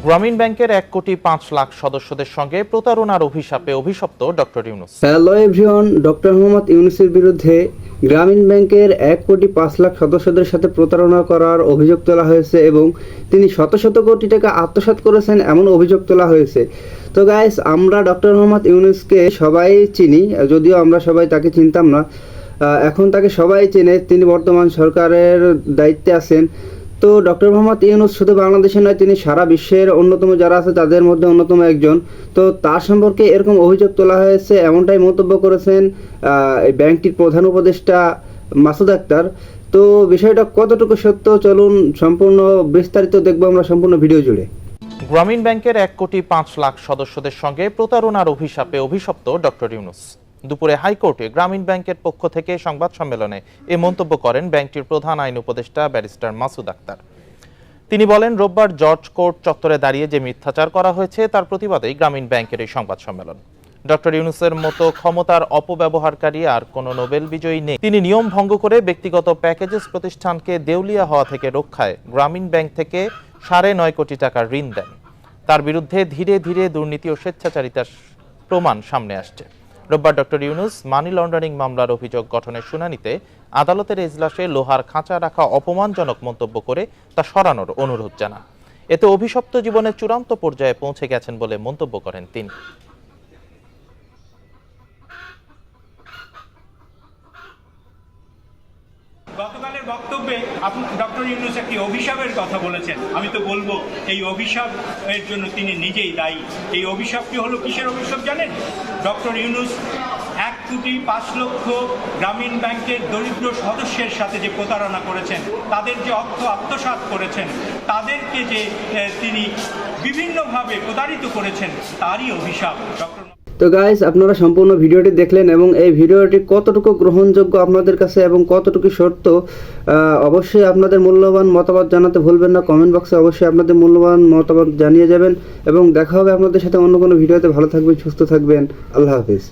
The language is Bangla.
গ্রামীণ ব্যাংকের এক কোটি পাঁচ লাখ সদস্যদের সঙ্গে প্রতারণার অভিশাপে অভিশপ্ত doctor Yunus. Hello everyone doctor Mohammad ইউনুসের বিরুদ্ধে গ্রামীণ ব্যাংকের এক কোটি পাঁচ লাখ সদস্যদের সাথে প্রতারণা করার অভিযোগ তোলা হয়েছে এবং তিনি শত শত কোটি টাকা আত্মসাৎ করেছেন এমন অভিযোগ তোলা হয়েছে। তো গাইস আমরা ডক্টর মোহাম্মদ ইউনুসকে সবাই চিনি, যদিও আমরা সবাই তাকে চিনতাম না। এখন তাকে সবাই চেনে, তিনি বর্তমান সরকারের দায়িত্বে আছেন। তো ডক্টর মোহাম্মদ ইউনুস শুধু বাংলাদেশে নয়, তিনি সারা বিশ্বের অন্যতম যারা আছে, তাদের মধ্যে অন্যতম একজন। তো তার সম্পর্কে এরকম অভিযোগ তোলা হয়েছে, এমনটাই মন্তব্য করেছেন এই ব্যাংকটির প্রধান উপদেষ্টা মাসুদ আক্তার। তো বিষয়টা কতটুকু সত্য, চলুন সম্পূর্ণ বিস্তারিত দেখব আমরা সম্পূর্ণ ভিডিও জুড়ে। গ্রামীণ ব্যাংকের এক কোটি পাঁচ লাখ সদস্যদের সঙ্গে প্রতারণার অভিশাপে অভিশপ্ত ডক্টর ইউনুস। দুপুরে হাইকোর্টে গ্রামীণ ব্যাংকের পক্ষ থেকে সংবাদ সম্মেলনে এ মন্তব্য করেন ব্যাংকটির প্রধান আইন উপদেষ্টা ব্যারিস্টার মাসুদ আক্তার। তিনি বলেন, রোববার জর্জ কোর্ট চত্বরে দাঁড়িয়ে যে মিথ্যাচার করা হয়েছে, তার প্রতিবাদেই গ্রামীণ ব্যাংকের এই সংবাদ সম্মেলন। ডক্টর ইউনুসের মতো ক্ষমতার অপব্যবহারকারী আর কোনো নোবেল বিজয়ী নেই। তিনি নিয়ম ভঙ্গ করে ব্যক্তিগত প্যাকেজেস প্রতিষ্ঠানকে দেউলিয়া হওয়া থেকে রক্ষায় গ্রামীণ ব্যাংক থেকে সাড়ে নয় কোটি টাকার ঋণ দেন। তার বিরুদ্ধে ধীরে ধীরে দুর্নীতি ও স্বেচ্ছাচারিতার প্রমাণ সামনে আসছে। রোববার ডক্টর ইউনুস মানি লন্ডারিং মামলার অভিযোগ গঠনের শুনানিতে আদালতের এজলাসে লোহার খাঁচা রাখা অপমানজনক মন্তব্য করে তা সরানোর অনুরোধ জানান। এতে অভিশপ্ত জীবনের চূড়ান্ত পর্যায়ে পৌঁছে গেছেন বলে মন্তব্য করেন তিনি। গতকালের বক্তব্যে ডক্টর ইউনুস একটি অভিশাপের কথা বলেছেন। আমি তো বলব, এই জন্য তিনি নিজেই দায়ী। এই অভিশাপটি হলো কিসের অভিশাপ জানেন? ডক্টর ইউনুস এক কোটি পাঁচ লক্ষ গ্রামীণ ব্যাংকের দরিদ্র সদস্যের সাথে যে প্রতারণা করেছেন, তাদের যে অর্থ আত্মসাৎ করেছেন, তাদেরকে যে তিনি বিভিন্নভাবে প্রতারিত করেছেন, তারই অভিশাপ। ডক্টর তো গাইস আপনারা সম্পূর্ণ ভিডিওটি দেখলেন এবং এই ভিডিওটি কতটুকু গ্রহণযোগ্য আপনাদের কাছে এবং কতটুকু সত্য অবশ্যই আপনাদের মূল্যবান মতামত জানাতে ভুলবেন না। কমেন্ট বক্সে অবশ্যই আপনাদের মূল্যবান মতামত জানিয়ে যাবেন এবং দেখা হবে আপনাদের সাথে অন্য কোনো ভিডিওতে। ভালো থাকবেন, সুস্থ থাকবেন। আল্লাহ হাফিজ।